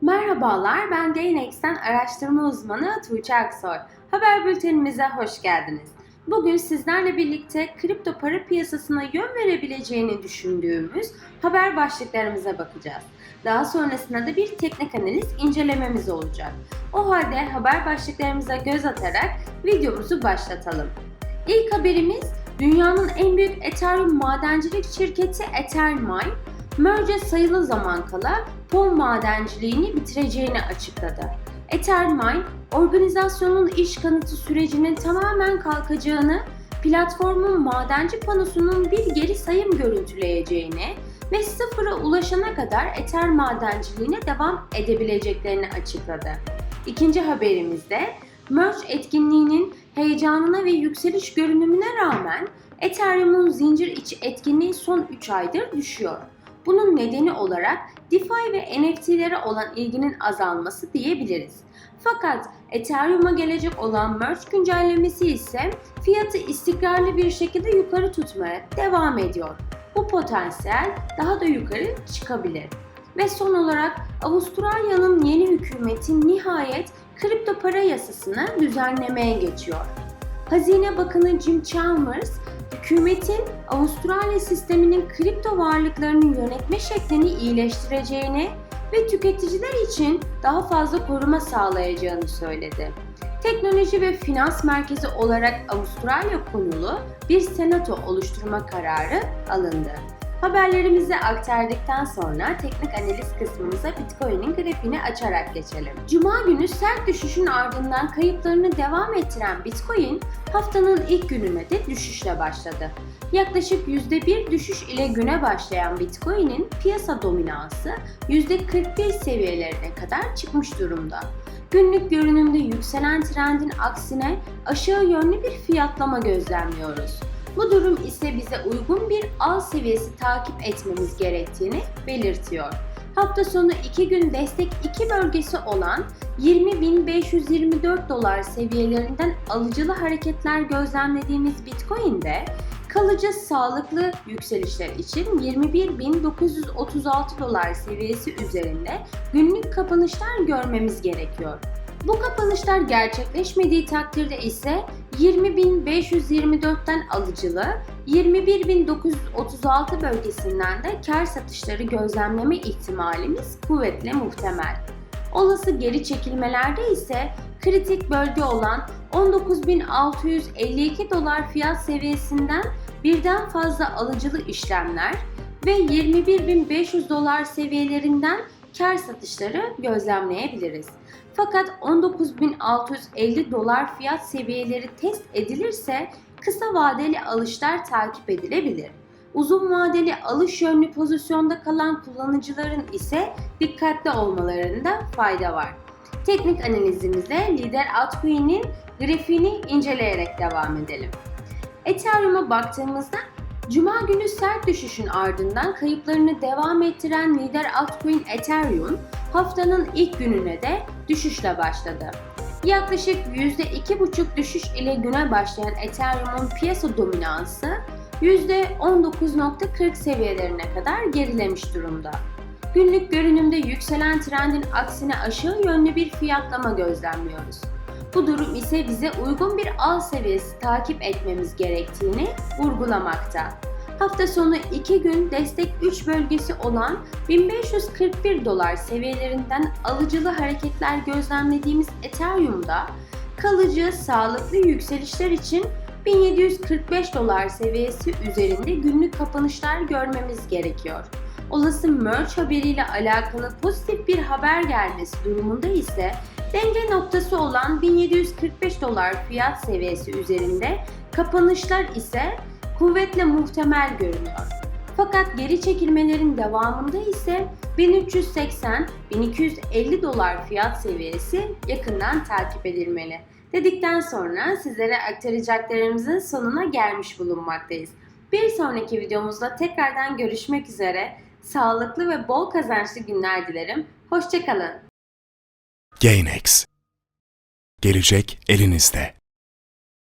Merhabalar, ben Gainex'ten araştırma uzmanı Tuğçe Aksoy. Haber bültenimize hoş geldiniz. Bugün sizlerle birlikte kripto para piyasasına yön verebileceğini düşündüğümüz haber başlıklarımıza bakacağız. Daha sonrasında da bir teknik analiz incelememiz olacak. O halde haber başlıklarımıza göz atarak videomuzu başlatalım. İlk haberimiz dünyanın en büyük Ethereum madencilik şirketi Ethermine, merge sayılı zaman kala fon madenciliğini bitireceğini açıkladı. Ethermine, organizasyonun iş kanıtı sürecinin tamamen kalkacağını, platformun madenci panosunun bir geri sayım görüntüleyeceğini ve sıfıra ulaşana kadar Ether madenciliğine devam edebileceklerini açıkladı. İkinci haberimizde Merge etkinliğinin heyecanına ve yükseliş görünümüne rağmen Ethereum'un zincir içi etkinliği son 3 aydır düşüyor. Bunun nedeni olarak DeFi ve NFT'lere olan ilginin azalması diyebiliriz. Fakat Ethereum'a gelecek olan Merge güncellemesi ise fiyatı istikrarlı bir şekilde yukarı tutmaya devam ediyor. Bu potansiyel daha da yukarı çıkabilir. Ve son olarak Avustralya'nın yeni hükümeti nihayet kripto para yasasını düzenlemeye geçiyor. Hazine Bakanı Jim Chalmers, hükümetin Avustralya sisteminin kripto varlıklarını yönetme şeklini iyileştireceğini ve tüketiciler için daha fazla koruma sağlayacağını söyledi. Teknoloji ve finans merkezi olarak Avustralya konulu bir senato oluşturma kararı alındı. Haberlerimizi aktardıktan sonra teknik analiz kısmımıza Bitcoin'in grafiğini açarak geçelim. Cuma günü sert düşüşün ardından kayıplarını devam ettiren Bitcoin haftanın ilk gününe de düşüşle başladı. Yaklaşık %1 düşüş ile güne başlayan Bitcoin'in piyasa dominansı %41 seviyelerine kadar çıkmış durumda. Günlük görünümde yükselen trendin aksine aşağı yönlü bir fiyatlama gözlemliyoruz. Bu durum ise bize uygun bir al seviyesi takip etmemiz gerektiğini belirtiyor. Hafta sonu 2 gün destek 2 bölgesi olan 20.524 dolar seviyelerinden alıcılı hareketler gözlemlediğimiz Bitcoin'de kalıcı sağlıklı yükselişler için 21.936 dolar seviyesi üzerinde günlük kapanışlar görmemiz gerekiyor. Bu kapanışlar gerçekleşmediği takdirde ise 20.524'ten alıcılı, 21.936 bölgesinden de kar satışları gözlemleme ihtimalimiz kuvvetle muhtemel. Olası geri çekilmelerde ise kritik bölge olan 19.652 dolar fiyat seviyesinden birden fazla alıcılı işlemler ve 21.500 dolar seviyelerinden kar satışları gözlemleyebiliriz. Fakat 19.650 dolar fiyat seviyeleri test edilirse kısa vadeli alışlar takip edilebilir. Uzun vadeli alış yönlü pozisyonda kalan kullanıcıların ise dikkatli olmalarında fayda var. Teknik analizimize lider altcoin'in grafiğini inceleyerek devam edelim. Ethereum'a baktığımızda Cuma günü sert düşüşün ardından kayıplarını devam ettiren lider altcoin Ethereum haftanın ilk gününe de düşüşle başladı. Yaklaşık %2,5 düşüş ile güne başlayan Ethereum'un piyasa dominansı %19.40 seviyelerine kadar gerilemiş durumda. Günlük görünümde yükselen trendin aksine aşağı yönlü bir fiyatlama gözlemliyoruz. Bu durum ise bize uygun bir al seviyesi takip etmemiz gerektiğini vurgulamakta. Hafta sonu 2 gün destek 3 bölgesi olan 1541 dolar seviyelerinden alıcılı hareketler gözlemlediğimiz Ethereum'da kalıcı sağlıklı yükselişler için 1745 dolar seviyesi üzerinde günlük kapanışlar görmemiz gerekiyor. Olası merge haberiyle alakalı pozitif bir haber gelmesi durumunda ise denge noktası olan 1745 dolar fiyat seviyesi üzerinde kapanışlar ise kuvvetle muhtemel görünüyor. Fakat geri çekilmelerin devamında ise 1380-1250 dolar fiyat seviyesi yakından takip edilmeli. Dedikten sonra sizlere aktaracaklarımızın sonuna gelmiş bulunmaktayız. Bir sonraki videomuzda tekrardan görüşmek üzere. Sağlıklı ve bol kazançlı günler dilerim. Hoşçakalın. Gainex. Gelecek elinizde.